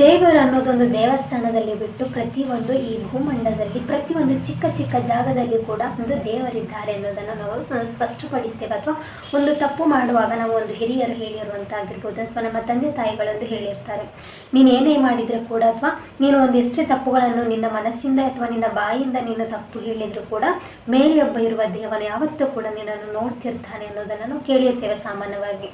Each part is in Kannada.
ದೇವರು ಅನ್ನೋದೊಂದು ದೇವಸ್ಥಾನದಲ್ಲಿ ಬಿಟ್ಟು ಪ್ರತಿಯೊಂದು ಈ ಭೂಮಂಡಲದಲ್ಲಿ, ಪ್ರತಿಯೊಂದು ಚಿಕ್ಕ ಚಿಕ್ಕ ಜಾಗದಲ್ಲಿ ಕೂಡ ಒಂದು ದೇವರಿದ್ದಾರೆ ಅನ್ನೋದನ್ನು ನಾವು ಸ್ಪಷ್ಟಪಡಿಸ್ತೇವೆ. ಅಥವಾ ಒಂದು ತಪ್ಪು ಮಾಡುವಾಗ ನಾವು ಒಂದು ಹಿರಿಯರು ಹೇಳಿರುವಂತಾಗಿರ್ಬೋದು ಅಥವಾ ನಮ್ಮ ತಂದೆ ತಾಯಿಗಳೊಂದು ಹೇಳಿರ್ತಾರೆ. ನೀನು ಏನೇ ಮಾಡಿದರೆ ಕೂಡ, ಅಥವಾ ನೀನು ಒಂದು ಎಷ್ಟೇ ತಪ್ಪುಗಳನ್ನು ನಿನ್ನ ಮನಸ್ಸಿಂದ ಅಥವಾ ನಿನ್ನ ಬಾಯಿಂದ ನೀನು ತಪ್ಪು ಹೇಳಿದರೂ ಕೂಡ, ಮೇಲೊಬ್ಬ ಇರುವ ದೇವನ ಯಾವತ್ತೂ ಕೂಡ ನಿನ್ನನ್ನು ನೋಡ್ತಿರ್ತಾನೆ ಅನ್ನೋದನ್ನು ನಾವು ಕೇಳಿರ್ತೇವೆ ಸಾಮಾನ್ಯವಾಗಿ.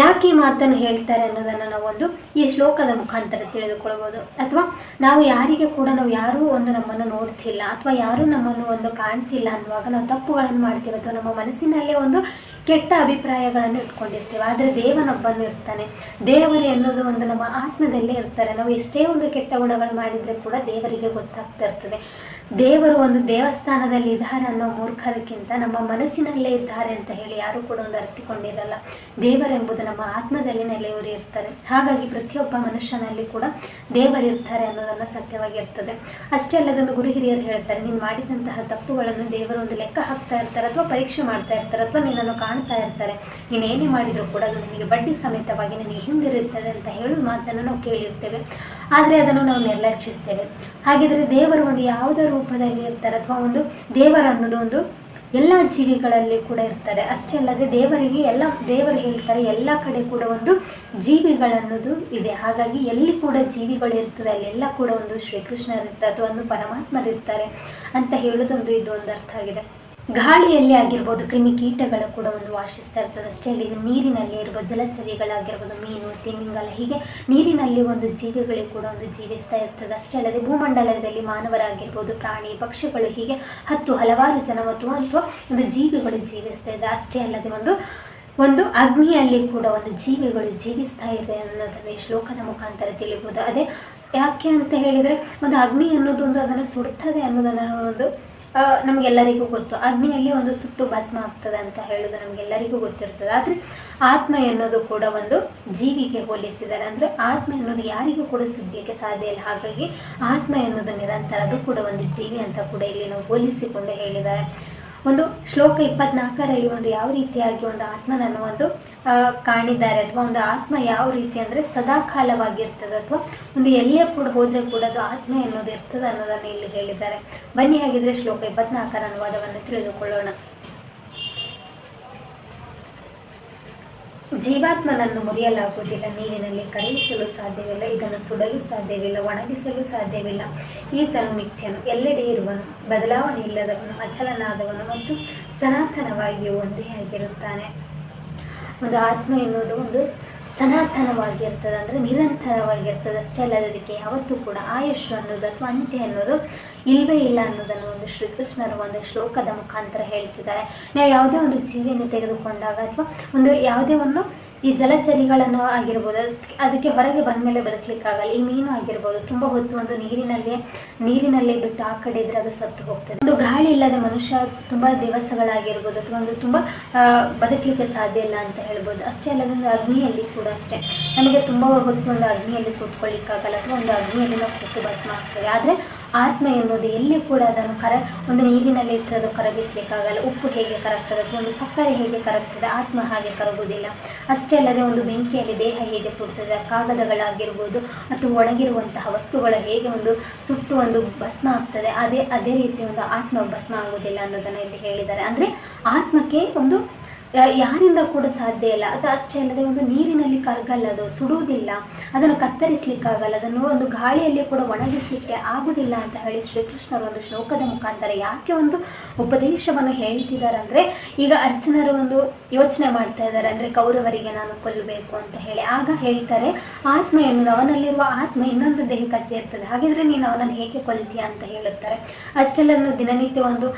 ಯಾಕೆ ಈ ಮಾತನ್ನು ಹೇಳ್ತಾರೆ ಅನ್ನೋದನ್ನು ನಾವು ಒಂದು ಈ ಶ್ಲೋಕದ ಮುಖಾಂತರ ತಿಳಿದುಕೊಳ್ಬೋದು. ಅಥವಾ ನಾವು ಯಾರಿಗೆ ಕೂಡ ನಾವು ಯಾರೂ ಒಂದು ನಮ್ಮನ್ನು ನೋಡ್ತಿಲ್ಲ, ಅಥವಾ ಯಾರೂ ನಮ್ಮನ್ನು ಒಂದು ಕಾಣ್ತಿಲ್ಲ ಅನ್ನುವಾಗ ನಾವು ತಪ್ಪುಗಳನ್ನು ಮಾಡ್ತೀವಿ, ಅಥವಾ ನಮ್ಮ ಮನಸ್ಸಿನಲ್ಲೇ ಒಂದು ಕೆಟ್ಟ ಅಭಿಪ್ರಾಯಗಳನ್ನು ಇಟ್ಕೊಂಡಿರ್ತೀವಿ, ಆದರೆ ದೇವನೊಬ್ಬನು ಇರ್ತಾನೆ. ದೇವರು ಎನ್ನುವುದು ಒಂದು ನಮ್ಮ ಆತ್ಮದಲ್ಲೇ ಇರ್ತಾರೆ. ನಾವು ಎಷ್ಟೇ ಒಂದು ಕೆಟ್ಟ ಗುಣಗಳು ಮಾಡಿದರೆ ಕೂಡ ದೇವರಿಗೆ ಗೊತ್ತಾಗ್ತಾ ಇರ್ತದೆ. ದೇವರು ಒಂದು ದೇವಸ್ಥಾನದಲ್ಲಿ ಇದ್ದಾರೆ ಅನ್ನೋ ಮೂರ್ಖರಕ್ಕಿಂತ ನಮ್ಮ ಮನಸ್ಸಿನಲ್ಲೇ ಇದ್ದಾರೆ ಅಂತ ಹೇಳಿ ಯಾರೂ ಕೂಡ ಒಂದು ಅರ್ಥಿಕೊಂಡಿರಲ್ಲ ದೇವರೆಂಬುದು ನಮ್ಮ ಆತ್ಮದಲ್ಲಿ ನೆಲೆಯೂರಿ ಇರ್ತಾರೆ. ಹಾಗಾಗಿ ಪ್ರತಿಯೊಬ್ಬ ಮನುಷ್ಯನಲ್ಲಿ ಕೂಡ ದೇವರಿರ್ತಾರೆ ಅನ್ನೋದನ್ನು ಸತ್ಯವಾಗಿರ್ತದೆ. ಅಷ್ಟೇ ಅಲ್ಲದೊಂದು ಗುರು ಹಿರಿಯರು ಹೇಳ್ತಾರೆ, ನೀನು ಮಾಡಿದಂತಹ ತಪ್ಪುಗಳನ್ನು ದೇವರು ಒಂದು ಲೆಕ್ಕ ಹಾಕ್ತಾ ಇರ್ತಾರೆ, ಅಥವಾ ಪರೀಕ್ಷೆ ಮಾಡ್ತಾ ಇರ್ತಾರೆ, ಅಥವಾ ನಿನ್ನನ್ನು ಕಾಣ್ತಾ ಇರ್ತಾರೆ. ನೀನೇನೇ ಮಾಡಿದರೂ ಕೂಡ ಅದು ನಿಮಗೆ ಬಡ್ಡಿ ಸಮೇತವಾಗಿ ನನಗೆ ಹಿಂದಿರುತ್ತದೆ ಅಂತ ಹೇಳುವ ಮಾತನ್ನು ನಾವು ಕೇಳಿರ್ತೇವೆ. ಆದರೆ ಅದನ್ನು ನಾವು ನಿರ್ಲಕ್ಷಿಸ್ತೇವೆ. ಹಾಗಿದ್ರೆ ದೇವರು ಒಂದು ಯಾವುದೇ ರೂಪದಲ್ಲಿ ಇರ್ತಾರೆ ಅಥವಾ ಒಂದು ದೇವರ ಅನ್ನೋದು ಒಂದು ಎಲ್ಲ ಜೀವಿಗಳಲ್ಲಿ ಕೂಡ ಇರ್ತಾರೆ ಅಷ್ಟೇ ಅಲ್ಲದೆ ದೇವರಿಗೆ ಎಲ್ಲ, ದೇವರು ಹೇಳ್ತಾರೆ ಎಲ್ಲ ಕಡೆ ಕೂಡ ಒಂದು ಜೀವಿಗಳನ್ನೋದು ಇದೆ. ಹಾಗಾಗಿ ಎಲ್ಲಿ ಕೂಡ ಜೀವಿಗಳು ಇರ್ತದೆ, ಅಲ್ಲೆಲ್ಲ ಕೂಡ ಒಂದು ಶ್ರೀಕೃಷ್ಣರಿರ್ತಾರೆ ಅಥವಾ ಒಂದು ಪರಮಾತ್ಮರಿರ್ತಾರೆ ಅಂತ ಹೇಳೋದೊಂದು ಇದು ಒಂದು ಅರ್ಥ ಆಗಿದೆ. ಗಾಳಿಯಲ್ಲಿ ಆಗಿರ್ಬೋದು ಕ್ರಿಮಿಕೀಟಗಳು ಕೂಡ ಒಂದು ವಾಸಿಸ್ತಾ ಇರ್ತದೆ ಅಷ್ಟೇ ಅಲ್ಲಿ ನೀರಿನಲ್ಲಿ ಇರುವ ಜಲಚರಿಗಳಾಗಿರ್ಬೋದು, ಮೀನು ತಿಮಿಂಗಲ ಹೀಗೆ ನೀರಿನಲ್ಲಿ ಒಂದು ಜೀವಿಗಳಿಗೆ ಕೂಡ ಒಂದು ಜೀವಿಸ್ತಾ ಇರ್ತದೆ ಅಷ್ಟೇ ಅಲ್ಲದೆ ಭೂಮಂಡಲದಲ್ಲಿ ಮಾನವರಾಗಿರ್ಬೋದು, ಪ್ರಾಣಿ, ಪಕ್ಷಿಗಳು, ಹೀಗೆ ಹತ್ತು ಹಲವಾರು ಜನ ಮತ್ತು ಅಥವಾ ಒಂದು ಜೀವಿಗಳು ಜೀವಿಸ್ತಾ ಇದೆ ಅಷ್ಟೇ ಅಲ್ಲದೆ ಒಂದು ಒಂದು ಅಗ್ನಿಯಲ್ಲಿ ಕೂಡ ಒಂದು ಜೀವಿಗಳು ಜೀವಿಸ್ತಾ ಇದೆ ಅನ್ನೋದನ್ನು ಈ ಶ್ಲೋಕದ ಮುಖಾಂತರ ತಿಳಿಬೋದು. ಅದೇ ಯಾಕೆ ಅಂತ ಹೇಳಿದರೆ, ಒಂದು ಅಗ್ನಿ ಅನ್ನೋದು ಒಂದು ಅದನ್ನು ಸುಡ್ತದೆ ಅನ್ನೋದನ್ನು ಒಂದು ನಮಗೆಲ್ಲರಿಗೂ ಗೊತ್ತು. ಅಗ್ನಿಯಲ್ಲಿ ಒಂದು ಸುಟ್ಟು ಭಸ್ಮ ಆಗ್ತದೆ ಅಂತ ಹೇಳೋದು ನಮಗೆಲ್ಲರಿಗೂ ಗೊತ್ತಿರ್ತದೆ. ಆದರೆ ಆತ್ಮ ಎನ್ನುವುದು ಕೂಡ ಒಂದು ಜೀವಿಗೆ ಹೋಲಿಸಿದ್ದಾರೆ ಅಂದರೆ ಆತ್ಮ ಎನ್ನುವುದು ಯಾರಿಗೂ ಕೂಡ ಸುಗ್ಲಿಕ್ಕೆ ಸಾಧ್ಯ ಇಲ್ಲ. ಹಾಗಾಗಿ ಆತ್ಮ ಎನ್ನುವುದು ನಿರಂತರ ಅದು ಕೂಡ ಒಂದು ಜೀವಿ ಅಂತ ಕೂಡ ಇಲ್ಲಿ ನಾವು ಹೋಲಿಸಿಕೊಂಡು ಹೇಳಿದ್ದಾರೆ. ಒಂದು ಶ್ಲೋಕ ಇಪ್ಪತ್ನಾಲ್ಕರಲ್ಲಿ ಒಂದು ಯಾವ ರೀತಿಯಾಗಿ ಒಂದು ಆತ್ಮನನ್ನು ಒಂದು ಕಾಣಿದ್ದಾರೆ ಅಥವಾ ಒಂದು ಆತ್ಮ ಯಾವ ರೀತಿ ಅಂದರೆ ಸದಾಕಾಲವಾಗಿರ್ತದೆ ಅಥವಾ ಒಂದು ಎಲ್ಲೇ ಕೂಡ ಹೋದರೆ ಕೂಡ ಅದು ಆತ್ಮ ಎನ್ನುವುದು ಇರ್ತದೆ ಅನ್ನೋದನ್ನು ಇಲ್ಲಿ ಹೇಳಿದ್ದಾರೆ. ಬನ್ನಿ ಹಾಗಿದ್ರೆ ಶ್ಲೋಕ ಇಪ್ಪತ್ನಾಲ್ಕರ ಅನುವಾದವನ್ನು ತಿಳಿದುಕೊಳ್ಳೋಣ. ಜೀವಾತ್ಮನನ್ನು ಮುರಿಯಲಾಗುವುದಿಲ್ಲ. ನೀರಿನಲ್ಲಿ ಕರಗಿಸಲು ಸಾಧ್ಯವಿಲ್ಲ, ಇದನ್ನು ಸುಡಲು ಸಾಧ್ಯವಿಲ್ಲ, ಒಣಗಿಸಲು ಸಾಧ್ಯವಿಲ್ಲ. ಈತನು ಮಿಥ್ಯನು. ಎಲ್ಲೆಡೆ ಇರುವನು, ಬದಲಾವಣೆ ಇಲ್ಲದವನು, ಅಚಲನಾದವನು ಮತ್ತು ಸನಾತನವಾಗಿಯೂ ಒಂದೇ ಆಗಿರುತ್ತಾನೆ. ಒಂದು ಆತ್ಮ ಎನ್ನುವುದು ಒಂದು ಸನಾತನವಾಗಿರ್ತದೆ ಅಂದರೆ ನಿರಂತರವಾಗಿರ್ತದೆ ಅಷ್ಟೇ ಅಲ್ಲದೆ ಅದಕ್ಕೆ ಯಾವತ್ತೂ ಕೂಡ ಆಯುಷ್ ಅನ್ನೋದು ಅಥವಾ ಅಂತ್ಯ ಅನ್ನೋದು ಇಲ್ಲವೇ ಇಲ್ಲ ಅನ್ನೋದನ್ನು ಒಂದು ಶ್ರೀಕೃಷ್ಣರು ಒಂದು ಶ್ಲೋಕದ ಮುಖಾಂತರ ಹೇಳ್ತಿದ್ದಾರೆ. ನಾವು ಯಾವುದೇ ಒಂದು ಜೀವಿಯನ್ನು ತೆಗೆದುಕೊಂಡಾಗ ಅಥವಾ ಒಂದು ಯಾವುದೇ ಒಂದು ಈ ಜಲಚರಿಗಳನ್ನು ಆಗಿರ್ಬೋದು, ಅದಕ್ಕೆ- ಹೊರಗೆ ಬಂದ ಮೇಲೆ ಬದುಕಲಿಕ್ಕಾಗಲ್ಲ. ಈ ಮೀನು ಆಗಿರ್ಬೋದು, ತುಂಬ ಹೊತ್ತು ಒಂದು ನೀರಿನಲ್ಲಿ, ನೀರಿನಲ್ಲೇ ಬಿಟ್ಟು ಆ ಕಡೆ ಇದ್ರೆ ಅದು ಸತ್ತು ಹೋಗ್ತದೆ. ಒಂದು ಗಾಳಿ ಇಲ್ಲದೆ ಮನುಷ್ಯ ತುಂಬ ದಿವಸಗಳಾಗಿರ್ಬೋದು, ಅಥವಾ ಒಂದು ತುಂಬ ಬದುಕಲಿಕ್ಕೆ ಸಾಧ್ಯ ಇಲ್ಲ ಅಂತ ಹೇಳ್ಬೋದು. ಅಷ್ಟೇ ಅಲ್ಲದೆ ಒಂದು ಅಗ್ನಿಯಲ್ಲಿ ಕೂಡ ಅಷ್ಟೇ. ನಮಗೆ ತುಂಬ ಹೊತ್ತು ಒಂದು ಅಗ್ನಿಯಲ್ಲಿ ಕೂತ್ಕೊಳ್ಳಿಕ್ಕಾಗಲ್ಲ, ಅಥವಾ ಒಂದು ಅಗ್ನಿಯಲ್ಲಿ ನಾವು ಸುಟ್ಟು ಭಸ್ಮ ಆಗ್ತದೆ ಆದರೆ ಆತ್ಮ ಎನ್ನುವುದು ಎಲ್ಲಿ ಕೂಡ ಅದನ್ನು ಕರ, ಒಂದು ನೀರಿನಲ್ಲಿ ಇಟ್ಟರೆ ಅದು ಕರಗಿಸ್ಲಿಕ್ಕಾಗಲ್ಲ. ಉಪ್ಪು ಹೇಗೆ ಕರಗ್ತದೆ, ಒಂದು ಸಕ್ಕರೆ ಹೇಗೆ ಕರಗ್ತದೆ, ಆತ್ಮ ಹಾಗೆ ಕರಗುವುದಿಲ್ಲ. ಅಷ್ಟೇ ಅಲ್ಲದೆ ಒಂದು ಬೆಂಕಿಯಲ್ಲಿ ದೇಹ ಹೇಗೆ ಸುಡ್ತದೆ, ಕಾಗದಗಳಾಗಿರ್ಬೋದು ಅಥವಾ ಒಣಗಿರುವಂತಹ ವಸ್ತುಗಳ ಹೇಗೆ ಒಂದು ಸುಟ್ಟು ಒಂದು ಭಸ್ಮ ಆಗ್ತದೆ, ಅದೇ ಅದೇ ರೀತಿ ಒಂದು ಆತ್ಮ ಭಸ್ಮ ಆಗುವುದಿಲ್ಲ ಅನ್ನೋದನ್ನು ಇಲ್ಲಿ ಹೇಳಿದ್ದಾರೆ. ಅಂದರೆ ಆತ್ಮಕ್ಕೆ ಒಂದು ಯಾರಿಂದ ಕೂಡ ಸಾಧ್ಯ ಇಲ್ಲ. ಅದು ಅಷ್ಟೇ ಅಲ್ಲದೆ ಒಂದು ನೀರಿನಲ್ಲಿ ಕರಗಲ್ಲ, ಅದು ಸುಡುವುದಿಲ್ಲ, ಅದನ್ನು ಕತ್ತರಿಸಲಿಕ್ಕಾಗಲ್ಲ, ಅದನ್ನು ಒಂದು ಗಾಳಿಯಲ್ಲಿ ಕೂಡ ಒಣಗಿಸಲಿಕ್ಕೆ ಆಗುವುದಿಲ್ಲ ಅಂತ ಹೇಳಿ ಶ್ರೀಕೃಷ್ಣರು ಒಂದು ಶ್ಲೋಕದ ಮುಖಾಂತರ ಯಾಕೆ ಒಂದು ಉಪದೇಶವನ್ನು ಹೇಳ್ತಿದ್ದಾರೆ ಅಂದರೆ, ಈಗ ಅರ್ಜುನರು ಒಂದು ಯೋಚನೆ ಮಾಡ್ತಾ ಇದ್ದಾರೆ ಅಂದರೆ, ಕೌರವರಿಗೆ ನಾನು ಕೊಲ್ಲಬೇಕು ಅಂತ ಹೇಳಿ. ಆಗ ಹೇಳ್ತಾರೆ, ಆತ್ಮ ಎನ್ನುವುದು, ಅವನಲ್ಲಿರುವ ಆತ್ಮ ಇನ್ನೊಂದು ದೇಹಕ್ಕೆ ಸೇರ್ತದೆ. ಹಾಗಿದ್ರೆ ನೀನು ಅವನನ್ನು ಹೇಗೆ ಕೊಲ್ತೀಯ ಅಂತ ಹೇಳುತ್ತಾರೆ. ಅಷ್ಟೆಲ್ಲ ದಿನನಿತ್ಯ ಒಂದು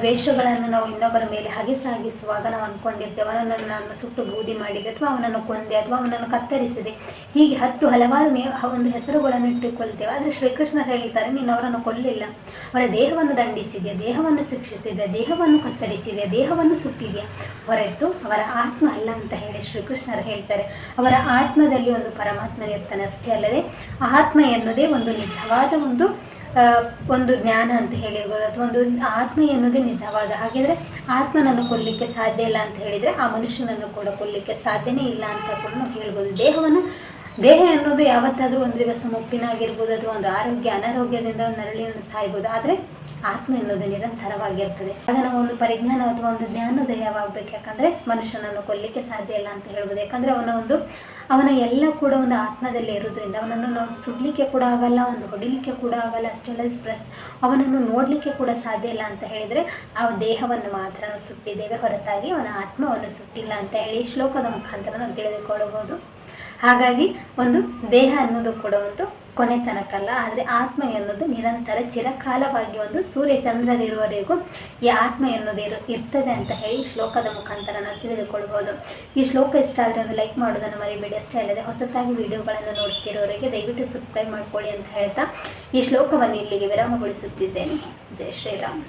ದ್ವೇಷಗಳನ್ನು ನಾವು ಇನ್ನೊಬ್ಬರ ಮೇಲೆ ಹಗೆ ಸಾಗಿಸುವಾಗ ನಾವು ಅಂದ್ಕೊಂಡಿರ್ತೇವೆ ಅವನನ್ನು ನಾನು ಸುಟ್ಟು ಬೂದಿ ಮಾಡಿದೆ ಅಥವಾ ಅವನನ್ನು ಕೊಂದೆ ಅಥವಾ ಅವನನ್ನು ಕತ್ತರಿಸಿದೆ. ಹೀಗೆ ಹತ್ತು ಹಲವಾರು ನೇ ಒಂದು ಹೆಸರುಗಳನ್ನು ಇಟ್ಟುಕೊಳ್ತೇವೆ. ಆದರೆ ಶ್ರೀಕೃಷ್ಣ ಹೇಳ್ತಾರೆ ನೀನು ಅವರನ್ನು ಕೊಲ್ಲಿಲ್ಲ. ಅವರ ದೇಹವನ್ನು ದಂಡಿಸಿದೆ, ದೇಹವನ್ನು ಶಿಕ್ಷಿಸಿದೆ, ದೇಹವನ್ನು ಕತ್ತರಿಸಿದೆ, ದೇಹವನ್ನು ಸುಟ್ಟಿದೆಯಾ ಹೊರತು ಅವರ ಆತ್ಮ ಅಲ್ಲ ಅಂತ ಹೇಳಿ ಶ್ರೀಕೃಷ್ಣರು ಹೇಳ್ತಾರೆ. ಅವರ ಆತ್ಮದಲ್ಲಿ ಒಂದು ಪರಮಾತ್ಮನಿರ್ತಾನೆ ಅಷ್ಟೇ ಅಲ್ಲದೆ, ಆತ್ಮ ಎನ್ನುವುದೇ ಒಂದು ನಿಜವಾದ ಒಂದು ಒಂದು ಜ್ಞಾನ ಅಂತ ಹೇಳಿರ್ಬೋದು, ಅಥವಾ ಒಂದು ಆತ್ಮ ಎನ್ನುವುದೇ ನಿಜವಾದ. ಹಾಗಿದ್ರೆ ಆತ್ಮನನ್ನು ಕೊಲ್ಲಿಕ್ಕೆ ಸಾಧ್ಯ ಇಲ್ಲ ಅಂತ ಹೇಳಿದರೆ ಆ ಮನುಷ್ಯನನ್ನು ಕೂಡ ಕೊಲ್ಲಿಕ್ಕೆ ಸಾಧ್ಯನೇ ಇಲ್ಲ ಅಂತ ಕೂಡ ನಾವು ಹೇಳ್ಬೋದು. ದೇಹವನ್ನು, ದೇಹ ಅನ್ನೋದು ಯಾವತ್ತಾದರೂ ಒಂದು ದಿವಸ ಮುಪ್ಪಿನಾಗಿರ್ಬೋದು, ಅಥವಾ ಒಂದು ಆರೋಗ್ಯ, ಅನಾರೋಗ್ಯದಿಂದ ನರಳಿಯನ್ನು ಸಾಯ್ಬೋದು. ಆದರೆ ಆತ್ಮ ಎನ್ನುವುದು ನಿರಂತರವಾಗಿರ್ತದೆ. ಅದನ್ನ ಒಂದು ಪರಿಜ್ಞಾನ ಅಥವಾ ಒಂದು ಜ್ಞಾನೋದಯವಾಗಬೇಕು. ಯಾಕಂದರೆ ಮನುಷ್ಯನನ್ನು ಕೊಲ್ಲಿಕ್ಕೆ ಸಾಧ್ಯ ಇಲ್ಲ ಅಂತ ಹೇಳ್ಬೋದು. ಯಾಕಂದರೆ ಅವನ ಒಂದು, ಅವನ ಎಲ್ಲ ಕೂಡ ಒಂದು ಆತ್ಮದಲ್ಲಿ ಇರೋದ್ರಿಂದ ಅವನನ್ನು ನಾವು ಸುಡಲಿಕ್ಕೆ ಕೂಡ ಆಗಲ್ಲ, ಒಂದು ಹೊಡಿಲಿಕ್ಕೆ ಕೂಡ ಆಗಲ್ಲ ಅಷ್ಟೆಲ್ಲ ಪ್ರೆಸ್ ಅವನನ್ನು ನೋಡಲಿಕ್ಕೆ ಕೂಡ ಸಾಧ್ಯ ಇಲ್ಲ ಅಂತ ಹೇಳಿದರೆ ಆ ದೇಹವನ್ನು ಮಾತ್ರ ನಾವು ಸುಟ್ಟಿದ್ದೇವೆ ಹೊರತಾಗಿ ಅವನ ಆತ್ಮವನ್ನು ಸುಟ್ಟಿಲ್ಲ ಅಂತ ಹೇಳಿ ಶ್ಲೋಕದ ಮುಖಾಂತರ ನಾವು ತಿಳಿದುಕೊಳ್ಳಬಹುದು. ಹಾಗಾಗಿ ಒಂದು ದೇಹ ಅನ್ನೋದು ಕೂಡ ಒಂದು ಕೊನೆ ತನಕಲ್ಲ, ಆದರೆ ಆತ್ಮ ಎನ್ನುವುದು ನಿರಂತರ ಚಿರಕಾಲವಾಗಿ ಒಂದು ಸೂರ್ಯ ಚಂದ್ರರಿರುವವರೆಗೂ ಈ ಆತ್ಮ ಎನ್ನುವುದು ಇರು ಇರ್ತದೆ ಅಂತ ಹೇಳಿ ಶ್ಲೋಕದ ಮುಖಾಂತರ ನಾವು ತಿಳಿದುಕೊಳ್ಬೋದು. ಈ ಶ್ಲೋಕ ಇಷ್ಟ ಆದರೆ ಒಂದು ಲೈಕ್ ಮಾಡೋದನ್ನು ಮರಿಬೇಡಿ. ಅಷ್ಟೇ ಅಲ್ಲದೆ ಹೊಸತಾಗಿ ವಿಡಿಯೋಗಳನ್ನು ನೋಡ್ತಿರೋರಿಗೆ ದಯವಿಟ್ಟು ಸಬ್ಸ್ಕ್ರೈಬ್ ಮಾಡ್ಕೊಳ್ಳಿ ಅಂತ ಹೇಳ್ತಾ ಈ ಶ್ಲೋಕವನ್ನು ಇಲ್ಲಿಗೆ ವಿರಾಮಗೊಳಿಸುತ್ತಿದ್ದೇನೆ. ಜೈ ಶ್ರೀರಾಮ್.